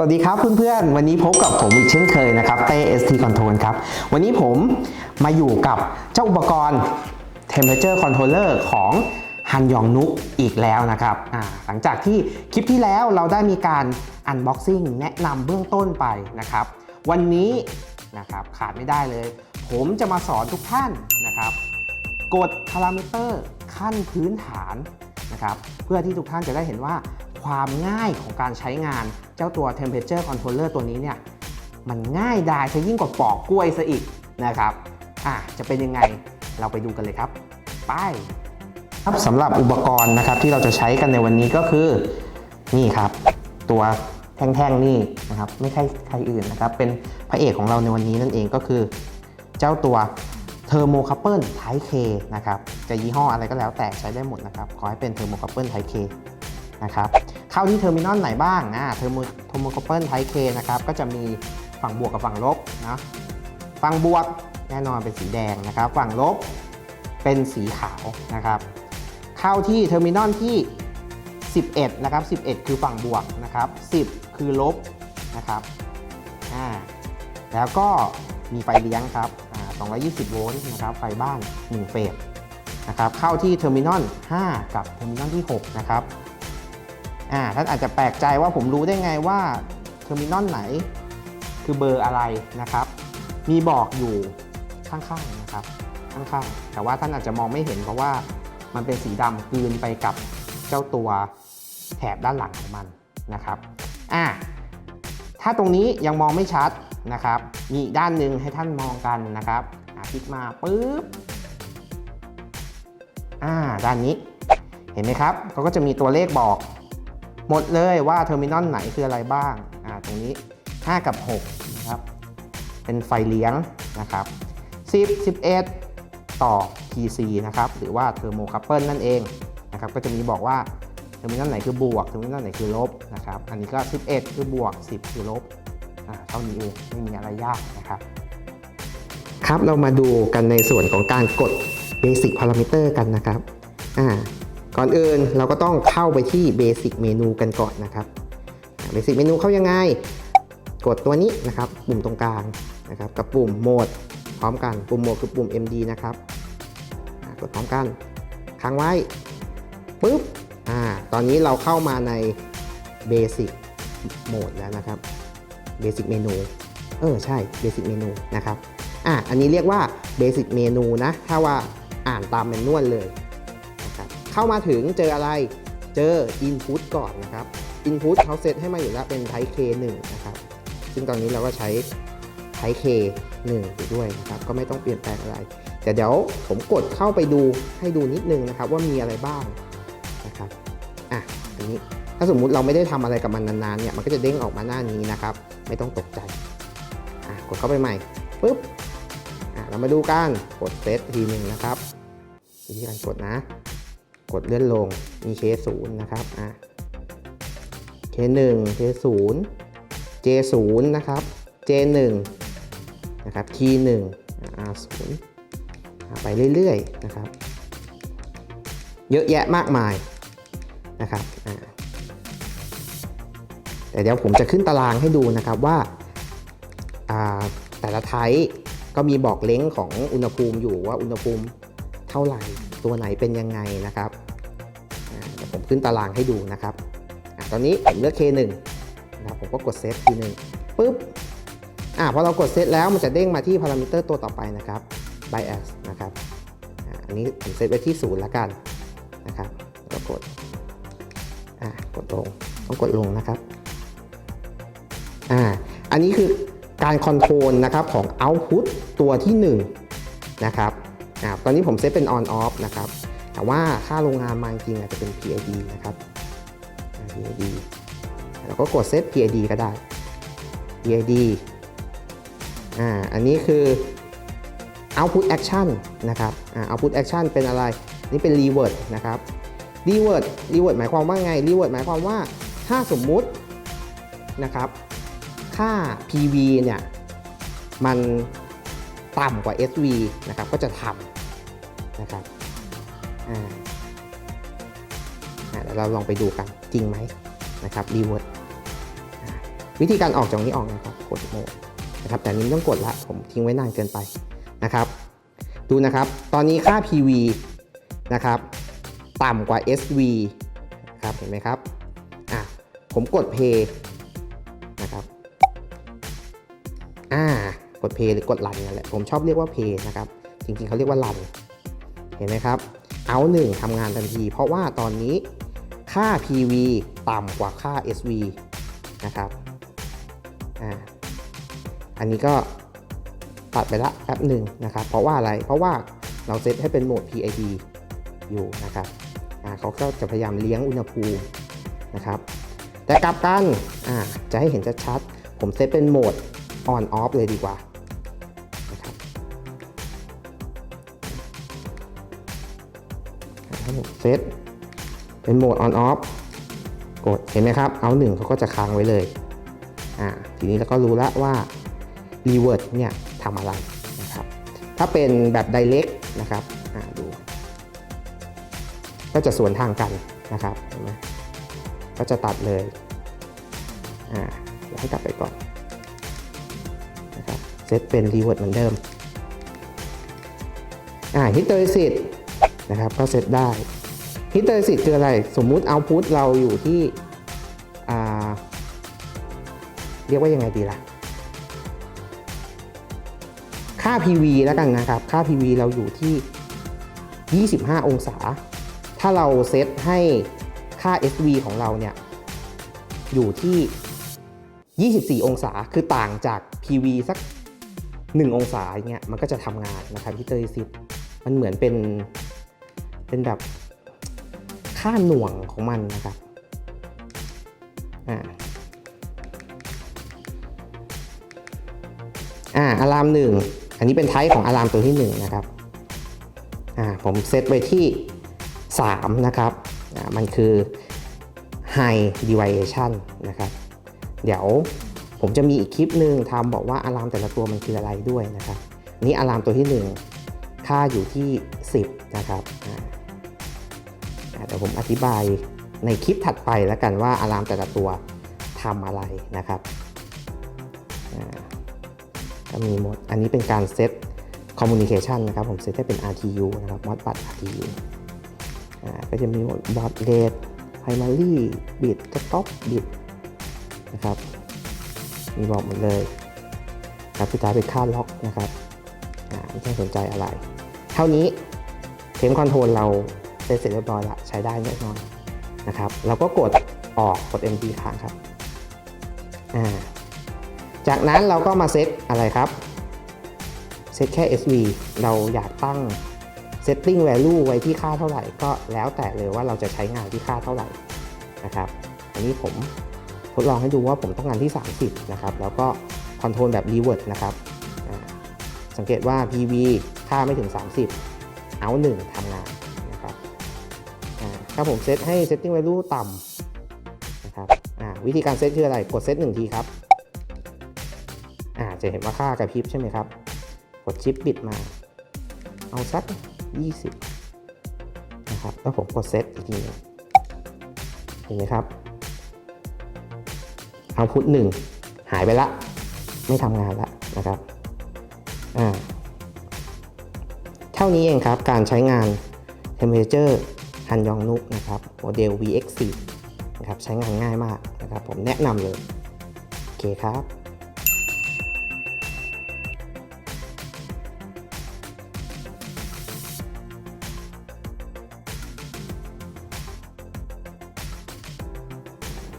สวัสดีครับเพื่อนๆ วันนี้พบกับผมอีกเช่นเคยนะครับเต้ ST Control ครับ วันนี้ผมมาอยู่กับเจ้าอุปกรณ์ Temperature Controller ของฮันยองนุกอีกแล้วนะครับ หลังจากที่คลิปที่แล้วเราได้มีการ Unboxing แนะนำเบื้องต้นไปนะครับ วันนี้นะครับขาดไม่ได้เลย ผมจะมาสอนทุกท่านนะครับ กดพารามิเตอร์ขั้นพื้นฐานนะครับ เพื่อที่ทุกท่านจะได้เห็นว่า ความง่ายของการใช้งานเจ้าตัว Temperature Controller ตัวนี้เนี่ยมันง่ายดายซะยิ่งกว่าปอกกล้วยซะอีกนะครับอะจะเป็นยังไงเราไปดูกันเลยครับไปครับสำหรับอุปกรณ์นะครับที่เราจะใช้กันในวันนี้ก็คือนี่ครับ ตัวแท่งๆนี่นะครับไม่ใช่ใครอื่นนะครับ เป็นพระเอกของเราในวันนี้นั่นเองก็คือเจ้าตัวเทอร์โมคัพเปิลไทเคนะครับจะยี่ห้ออะไรก็แล้วแต่ใช้ได้หมดนะครับ ขอให้เป็นเทอร์โมคัพเปิลไทเค นะครับเข้าที่เทอร์มินอลไหนบ้างอ่าเทอร์โมเทโมคัพเปิลไทเคนะครับก็จะมีฝั่งบวกกับฝั่งลบนะฝั่งบวกแน่นอนเป็นสีแดงนะครับฝั่งลบเป็นสีขาวนะครับเข้าที่เทอร์มินอลที่ 11 นะครับ 11 คือฝั่งบวกนะครับ 10 คือลบนะครับอ่าแล้วก็มีไฟเลี้ยงครับอ่า220 โวลต์นะครับไฟบ้าน 1 เฟสนะครับเข้าที่เทอร์มินอล5กับเทอร์มินอลที่ 6 นะครับ อ่าท่านอาจจะแปลกใจว่าผมรู้ได้ไงว่าเทอร์มินอลไหน คือเบอร์อะไรนะครับ มีบอกอยู่ข้างๆนะครับข้างๆ แต่ว่าท่านอาจจะมองไม่เห็นเพราะว่ามันเป็นสีดำกลืนไปกับเจ้าตัวแถบด้านหลังของมันนะครับอะถ้าตรงนี้ยังมองไม่ชัดนะครับ มีด้านหนึ่งให้ท่านมองกันนะครับอะคลิกมาปุ๊บอ่าด้านนี้เห็นไหมครับเขาก็จะมีตัวเลขบอก หมดเลยว่าเทอร์มินอลไหนคืออะไรบ้างอ่าตรงนี้ 5 กับ6นะครับเป็นไฟเลี้ยงนะครับ 10 11 ต่อ PC นะครับหรือว่าเทอร์โมคัพเปิลนั่นเองนะครับก็จะมีบอกว่าเทอร์มินอลไหนคือบวกเทอร์มินอลไหนคือลบนะครับอันนี้ก็ 11 คือบวก 10 คือลบอ่าเท่านี้เองไม่มีอะไรยากนะครับครับเรามาดูกันในส่วนของการกด Basic Parameter กันนะครับอ่า ก่อนอื่นเราก็ต้องเข้าไปที่ Basic Menu กันก่อนนะครับ Basic Menu เข้ายังไง กดตัวนี้นะครับปุ่มตรงกลางนะครับกับปุ่มโหมดพร้อมกันปุ่มโหมดคือปุ่ม MD นะครับกดพร้อมกันค้างไว้ปุ๊บอ่าตอนนี้เราเข้ามาใน Basic Mode แล้วนะครับ Basic Menu เออใช่ Basic Menu นะครับอะอันนี้เรียกว่า Basic Menu นะ ถ้าว่าอ่านตามแมนนวลเลย เข้ามาถึงเจออะไรเจอ Input ก่อนนะครับ Input เขาเซตให้มาอยู่แล้วเป็น Type K1 นะครับ ซึ่งตอนนี้เราก็ใช้ Type K1 อยู่ด้วยนะครับ ก็ไม่ต้องเปลี่ยนแปลงอะไร แต่เดี๋ยวผมกดเข้าไปดูให้ดูนิดนึงนะครับ ว่ามีอะไรบ้างนะครับอะอันนี้ถ้าสมมุติเราไม่ได้ทำอะไรกับมันนานๆเนี่ยมันก็จะเด้งออกมาหน้านี้นะครับ ไม่ต้องตกใจอะกดเข้าไปใหม่ปุ๊บอะเรามาดูกันกดเซตทีหนึ่งนะครับวิธีการกดนะ กดเลื่อนลงมี K0 นะครับอะ K1 K0 J0 นะครับ J1 นะครับ Key 1 R0 ไปเรื่อยๆนะครับ เยอะแยะมากมายนะครับแต่เดี๋ยวผมจะขึ้นตารางให้ดูนะครับว่าอ่าแต่ละไทป์ก็มีบอกเล้งของอุณหภูมิอยู่ว่าอุณหภูมิเท่าไหร่ ตัวไหนเป็นยังไงนะครับเดี๋ยวผมขึ้นตารางให้ดูนะครับอตอนนี้ผมเลือก K1 นะครับผมก็กดเซตทีหนึ่งปุ๊บอ่าพอเรากดเซตแล้วมันจะเด้งมาที่พารามิเตอร์ตัวต่อไปนะครับ bias นะครับอันนี้ผมเซตไว้ที่ศูนย์แล้วกันนะครับแล้วก็กดอ่ากดลงต้องกดลงนะครับอ่าอันนี้คือการคอนโทรลนะครับของ output ตัวที่ 1 นะครับ อ่าตอนนี้ผมเซตเป็น on off นะครับ แต่ว่าค่าโรงงานมาจริงอาจจะเป็น PID นะครับ PID แล้วก็กดเซต PID ก็ได้ PID อ่า อันนี้คือ output action นะครับ อ่า output action เป็นอะไร นี่เป็น reword นะครับ reword reword หมายความว่าไง reword หมายความว่าถ้าสมมุตินะครับค่า PV เนี่ยมันต่ำกว่า SV นะครับก็จะทำ นะครับอ่าเดี๋ยวเราลองไปดูกันจริงไหมนะครับ reword อ่าวิธีการออกจากตรงนี้ออกนะครับกดโหมดนะครับแต่นี้ต้องกดละผมทิ้งไว้นานเกินไปนะครับ ดูนะครับ ตอนนี้ค่า PV นะครับต่ำกว่า SV ครับเห็นไหมครับอะผมกด Play นะครับอ่ากด Play หรือกดรันนั่นแหละผมชอบเรียกว่า Play นะครับ จริงๆเขาเรียกว่ารัน เห็นไหมครับ เอาหนึ่งทำงานทันที เพราะว่าตอนนี้ค่า PV ต่ำกว่าค่า SV นะครับอ่าอันนี้ก็ตัดไปละแป๊บหนึ่งนะครับ เพราะว่าอะไร เพราะว่าเราเซตให้เป็นโหมด PID อยู่นะครับเขาก็จะพยายามเลี้ยงอุณหภูมินะครับ แต่กลับกันจะให้เห็นชัดๆผมเซตเป็นโหมด on off เลยดีกว่า เซตเป็นโหมด on off กดเห็นไหมครับ เอาหนึ่งเขาก็จะค้างไว้เลยอ่าทีนี้เราก็รู้แล้วว่า revert เนี่ยทำอะไรนะครับ ถ้าเป็นแบบ direct นะครับอ่าดู ก็จะสวนทางกันนะครับเห็นไหมก็จะตัดเลยอ่าเดี๋ยวให้กลับไปก่อนนะครับเซตเป็น revert เหมือนเดิมอ่า hysteresis นะครับก็เซตได้ hysteresis คืออะไรสมมุติ output เราอยู่ที่เรียกว่ายังไงดีล่ะ ค่า PV แล้วกันนะครับ ค่า PV เราอยู่ที่ 25 องศา ถ้าเราเซตให้ค่า SV ของเราเนี่ย อยู่ที่ 24 องศา คือต่างจาก PV สัก 1 องศาอย่างเงี้ย มันก็จะทำงานนะครับที่เตอร์ซิมันเหมือนเป็น เป็นแบบค่าหน่วงของมันนะครับอ่าอ่าอะลามหนึ่งอันนี้เป็นไทป์ของอะลามตัวที่1นะครับอ่าผมเซตไว้ที่ 3 นะครับอ่ามันคือ high deviation นะครับเดี๋ยวผมจะมีอีกคลิปหนึ่งทำบอกว่าอะลามแต่ละตัวมันคืออะไรด้วยนะครับนนี้อะลามตัวที่ 1 ค่าอยู่ที่ 10 นะครับอ่า อ่ผมอธิบายในคลิปถัดไปแล้วกันว่าอะลามแต่ละตัวทำอะไรนะครับก็มีโหมดอันนี้เป็นการเซต communication นะครับ ผมเซตให้เป็น RTU นะครับ Modbus RTU ก็จะมีหมด baud rate primary bit stop bit นะครับ มีบอกหมดเลยครับสุดท้ายเป็นค่าล็อกนะครับไม่ต้องสนใจอะไร เท่านี้เทมคอนโทรลเรา เซตเสร็จเรียบร้อยละใช้ได้แน่นอนนะครับเราก็กดออกกด MD ค้างครับอ่าจากนั้นเราก็มาเซตอะไรครับเซตแค่ SV เราอยากตั้ง setting value ไว้ที่ค่าเท่าไหร่ก็แล้วแต่เลยว่าเราจะใช้งานที่ค่าเท่าไหร่นะครับอันนี้ผมทดลองให้ดูว่าผมต้องการที่ 30นะครับแล้วก็คอนโทรลแบบ revert นะครับสังเกตว่า PV ค่าไม่ถึง 30 เอา1ทำงาน อ่าถ้าผมเซตให้ setting value ต่ำนะครับวิธีการเซตคืออะไรกดเซต1ทีครับจะเห็นว่าค่ากระพริบใช่ไหมครับ กดชิปบิดมา เอาสัก 20 นะครับ แล้วผมกดเซตอีกทีหนึงเห็นไหมครับ เอาพุทหนึ่งหายไปละ ไม่ทำงานละนะครับอ่าเท่านี้เองครับ การใช้งาน Temperature ฮันยองนุกนะครับโมเดล VX4 นะครับใช้งานง่ายมากนะครับ ผมแนะนำเลย โอเคครับ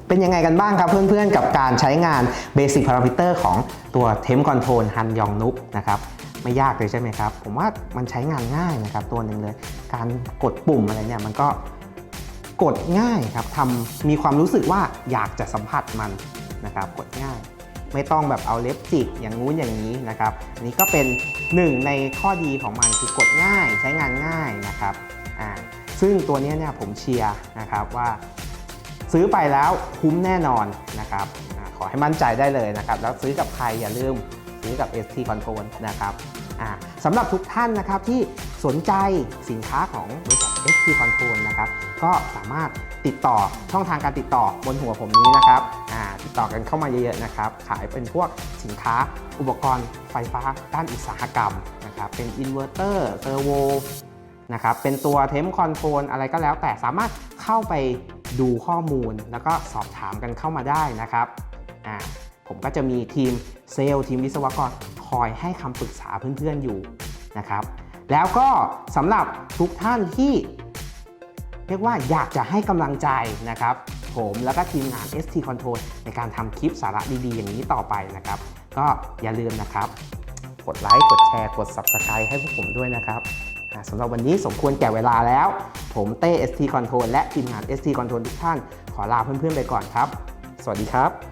เป็นยังไงกันบ้างครับเพื่อนๆ กับการใช้งาน Basic Parameter ของตัว Temp Control Han Yong Nuk นะครับ ไม่ยากเลยใช่ไหมครับ ผมว่ามันใช้งานง่ายนะครับตัวหนึ่งเลย การกดปุ่มอะไรเนี่ยมันก็กดง่ายครับทำมีความรู้สึกว่าอยากจะสัมผัสมันนะครับกดง่าย ไม่ต้องแบบเอาเล็บจิกอย่างงู้นอย่างนี้นะครับอันนี้ก็เป็นหนึ่งในข้อดีของมันคือกดง่ายใช้งานง่ายนะครับอ่าซึ่งตัวนี้เนี่ยผมเชียร์นะครับว่า ซื้อไปแล้วคุ้มแน่นอนนะครับขอให้มั่นใจได้เลยนะครับ แล้วซื้อกับใครอย่าลืม ซื้อกับ ST Control นะครับสำหรับทุกท่านนะครับที่สนใจสินค้าของบริษัท ST Control นะครับก็สามารถติดต่อช่องทางการติดต่อบนหัวผมนี้นะครับติดต่อกันเข้ามาเยอะๆนะครับขายเป็นพวกสินค้าอุปกรณ์ไฟฟ้าด้านอุตสาหกรรมนะครับเป็นอินเวอร์เตอร์เซอร์โวนะครับเป็นตัวเทมคอนโทรลอะไรก็แล้ว แต่สามารถเข้าไปดูข้อมูลแล้วก็สอบถามกันเข้ามาได้นะครับอ่า ผมก็จะมีทีมเซลล์ทีมวิศวกรคอยให้คำปรึกษาเพื่อนๆอยู่นะครับ แล้วก็สำหรับทุกท่านที่เรียกว่าอยากจะให้กำลังใจนะครับ ผมแล้วก็ทีมงาน ST Control ในการทำคลิปสาระดีๆ อย่างนี้ต่อไปนะครับ ก็อย่าลืมนะครับ กดไลค์กดแชร์กด Subscribe ให้พวกผมด้วยนะครับสำหรับวันนี้สมควรแก่เวลาแล้ว ผมเต้ ST Control และทีมงาน ST Control ทุกท่านขอลาเพื่อนๆไปก่อนครับ สวัสดีครับ